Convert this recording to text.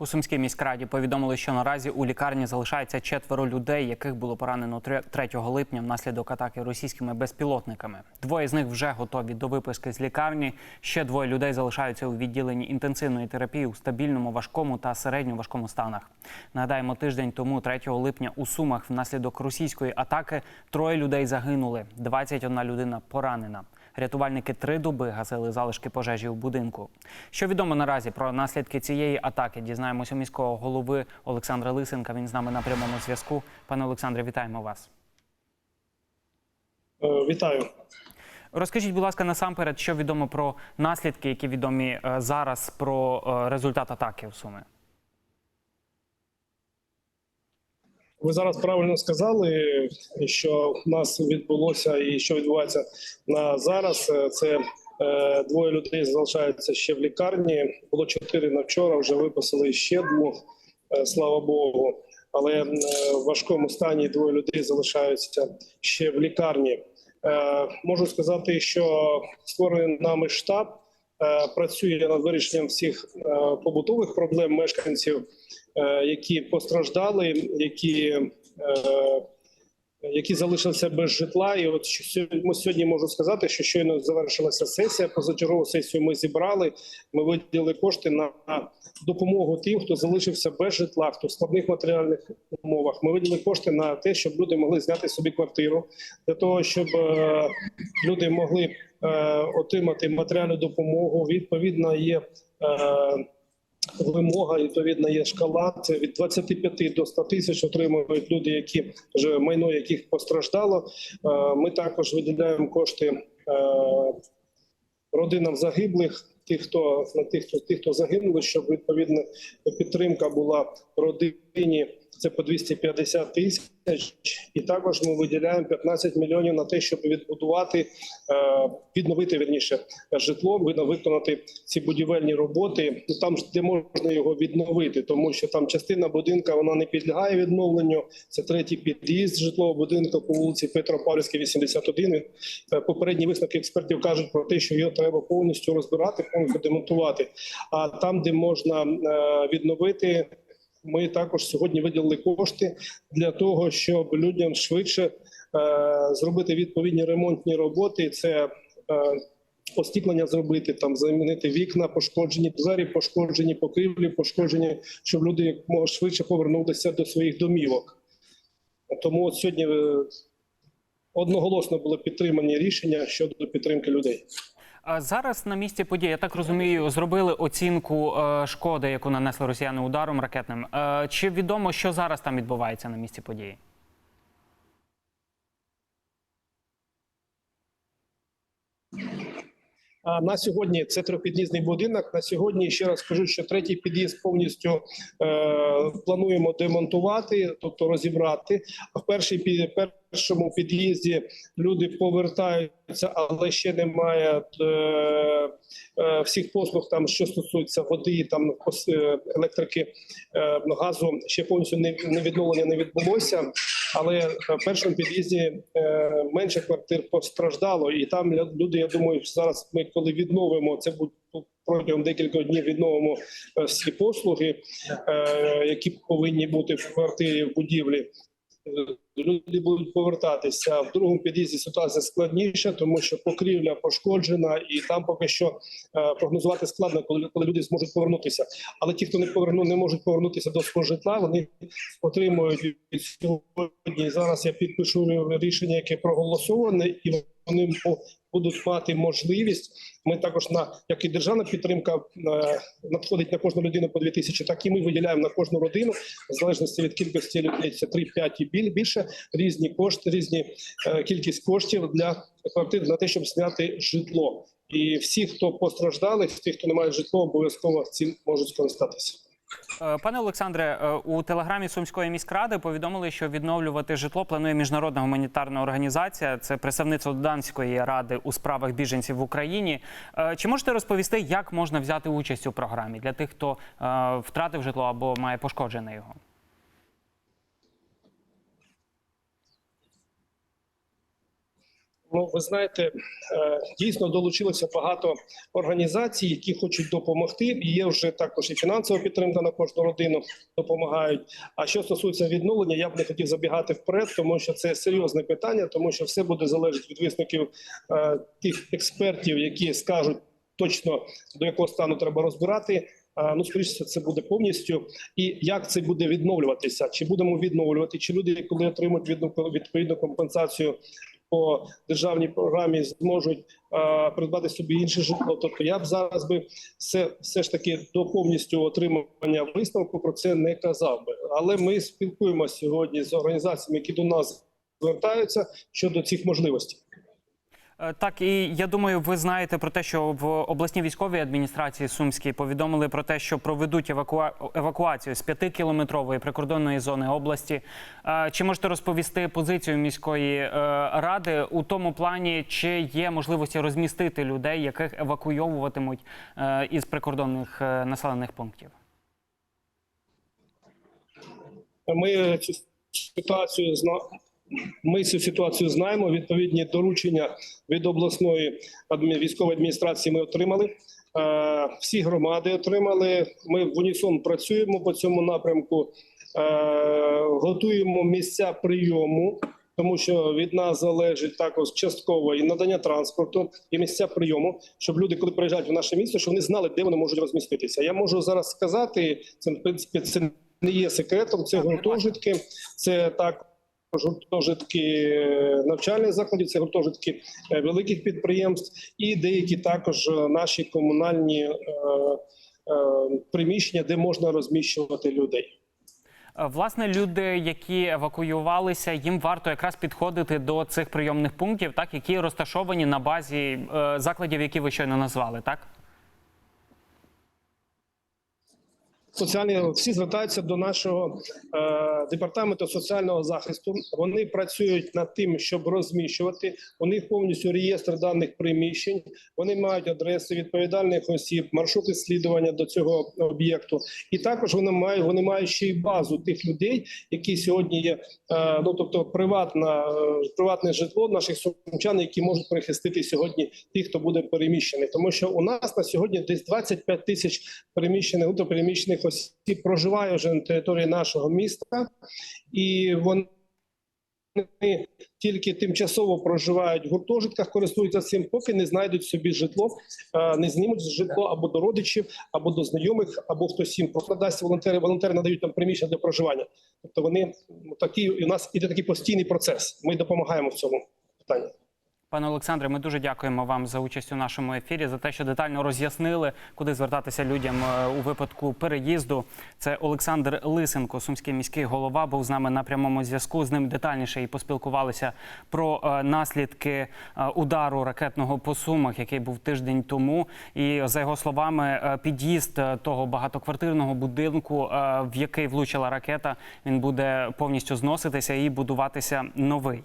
У Сумській міськраді повідомили, що наразі у лікарні залишається четверо людей, яких було поранено 3 липня внаслідок атаки російськими безпілотниками. Двоє з них вже готові до виписки з лікарні. Ще двоє людей залишаються у відділенні інтенсивної терапії у стабільному, важкому та середньо важкому станах. Нагадаємо, тиждень тому, 3 липня, у Сумах внаслідок російської атаки троє людей загинули, 21 людина поранена. Рятувальники три доби гасили залишки пожежі у будинку. Що відомо наразі про наслідки цієї атаки? Дізнаємося у міського голови Олександра Лисенка. Він з нами на прямому зв'язку. Пане Олександре, вітаємо вас. Е, Вітаю. Розкажіть, будь ласка, насамперед, що відомо про наслідки, які відомі е, зараз про е, результат атаки у Суми. Ви зараз правильно сказали, що в нас відбулося і що відбувається на зараз. Це е, двоє людей залишаються ще в лікарні. Було чотири на вчора. Вже виписали ще двох, е, слава Богу. Але е, в важкому стані двоє людей залишаються ще в лікарні. Можу сказати, що створений нами штаб працює над вирішенням всіх побутових проблем мешканців, які постраждали, які, е, які залишилися без житла. І от ми сьогодні можу сказати, що щойно завершилася сесія. Позачергову сесію ми зібрали. Ми виділили кошти на допомогу тим, хто залишився без житла, хто в складних матеріальних умовах. Ми виділили кошти на те, щоб люди могли зняти собі квартиру, для того, щоб е, люди могли е, отримати матеріальну допомогу. Відповідно, є. Вимога відповідно є шкала. Це від 25 до 100 тисяч отримують люди, які вже майно яких постраждало. Е, Ми також виділяємо кошти е, родинам загиблих, тих, хто на тих, хто тих, хто загинули, щоб відповідна підтримка була родині. Це по 250 тисяч, і також ми виділяємо 15 мільйонів на те, щоб відбудувати, е, відновити вірніше житло, виконати ці будівельні роботи. Ну, Там де можна його відновити, тому що там частина будинка вона не підлягає відновленню. Це третій під'їзд житлового будинку по вулиці Петропавлівській, 81. Е, Попередні висновки експертів кажуть про те, що його треба повністю розбирати, повністю демонтувати. А там, де можна е, відновити. Ми також сьогодні виділили кошти для того, щоб людям швидше е, зробити відповідні ремонтні роботи. Це е, остіплення зробити, там замінити вікна, пошкоджені двері, пошкоджені покрівлі, пошкоджені, щоб люди якомога швидше повернулися до своїх домівок. Тому от сьогодні е, одноголосно було підтримані рішення щодо підтримки людей. Зараз на місці події, я так розумію, зробили оцінку е, шкоди, яку нанесли росіяни ударом ракетним. Е, Чи відомо, що зараз там відбувається на місці події? На сьогодні це трьохпід'їзний будинок. На сьогодні ще раз скажу, що третій під'їзд повністю е, плануємо демонтувати, тобто розібрати. А в першій пі- першому під'їзді люди повертаються, але ще немає е, е, всіх послуг, там що стосується води, там е, електрики, газу. Ще повністю не, відновлення не відбулося. Але в першому під'їзді менше квартир постраждало, і там люди. Я думаю, зараз ми, коли відновимо це, буде протягом декількох днів відновимо всі послуги, які повинні бути в квартирі в будівлі. Е, Люди будуть повертатися в другому під'їзді. Ситуація складніша, тому що покрівля пошкоджена, і там поки що е, прогнозувати складно, коли, коли люди зможуть повернутися. Але ті, хто не поверну, не можуть повернутися до свого житла, вони отримують сьогодні. Зараз я підпишу рішення, яке проголосоване, і вони будуть мати можливість. Ми також на як і державна підтримка е, надходить на кожну людину по 2 тисячі, так і ми виділяємо на кожну родину, в залежності від кількості людей, це 3-5 і біль- більше різні кошти, різні е, кількість коштів для квартир на те, щоб зняти житло. І всі, хто постраждали, всі, хто не має житло, обов'язково цим можуть скористатися. Е, Пане Олександре, е, у телеграмі Сумської міськради повідомили, що відновлювати житло планує міжнародна гуманітарна організація. Це представництво Данської ради у справах біженців в Україні. Е, Чи можете розповісти, як можна взяти участь у програмі для тих, хто втратив житло або має пошкоджене його? Ну, ви знаєте, е, дійсно долучилося багато організацій, які хочуть допомогти. Є вже також і фінансова підтримка на кожну родину допомагають. А що стосується відновлення, я б не хотів забігати вперед, тому що це серйозне питання, тому що все буде залежати від висновків е, тих експертів, які скажуть точно до якого стану треба розбирати. А, Ну, скоріше, це буде повністю. І як це буде відновлюватися? Чи будемо відновлювати? Чи люди, коли отримують відну- відповідну компенсацію по державній програмі, зможуть а, придбати собі інше житло? Тобто я б зараз би все, все ж таки до повністю отримання висновку про це не казав би. Але ми спілкуємося сьогодні з організаціями, які до нас звертаються щодо цих можливостей. Е, Так, і я думаю, ви знаєте про те, що в обласній військовій адміністрації Сумській повідомили про те, що проведуть евакуа... евакуацію з п'ятикілометрової прикордонної зони області. Е, Чи можете розповісти позицію міської е, ради у тому плані, чи є можливості розмістити людей, яких евакуйовуватимуть із прикордонних населених пунктів? Ми ситуацію зна... Ми цю ситуацію знаємо. Відповідні доручення від обласної військової адміністрації ми отримали. Е, Всі громади отримали. Ми в унісон працюємо по цьому напрямку, Е, готуємо місця прийому. Тому що від нас залежить також частково і надання транспорту, і місця прийому, щоб люди, коли приїжджають в наше місто, щоб вони знали, де вони можуть розміститися. Я можу зараз сказати, це в принципі це не є секретом. Це гуртожитки, це також гуртожитки е, навчальних закладів, це гуртожитки е, великих підприємств і деякі також е, наші комунальні приміщення, де можна розміщувати людей. Власне, люди, які евакуювалися, їм варто якраз підходити до цих прийомних пунктів, так які розташовані на базі закладів, які ви щойно назвали, так? Соціальні всі звертаються до нашого е, департаменту соціального захисту. Вони працюють над тим, щоб розміщувати. У них повністю реєстр даних приміщень. Вони мають адреси відповідальних осіб, маршрути слідування до цього об'єкту. І також вони мають вони мають ще й базу тих людей, які сьогодні є. Е, ну тобто, приватна е, приватне житло наших сумчан, які можуть прихистити сьогодні тих, хто буде переміщений. Тому що у нас на сьогодні десь 25 тисяч переміщених внутрішньопереміщених осіб проживає вже на території нашого міста, і вони тільки тимчасово проживають в гуртожитках, користуються цим, поки не знайдуть собі житло, е, не знімуть житло або до родичів, або до знайомих, або хтось їм просто надасть волонтери. Волонтери надають там приміщення для проживання. Тобто вони такі у нас іде такий постійний процес. Ми допомагаємо в цьому питанні. Пане Олександре, ми дуже дякуємо вам за участь у нашому ефірі, за те, що детально роз'яснили, куди звертатися людям е, у випадку переїзду. Це Олександр Лисенко, сумський міський голова, був з нами на прямому зв'язку. З ним детальніше і поспілкувалися про е, наслідки е, удару ракетного по сумах, який був тиждень тому. І за його словами, під'їзд того багатоквартирного будинку, в який влучила ракета, він буде повністю зноситися і будуватися новий.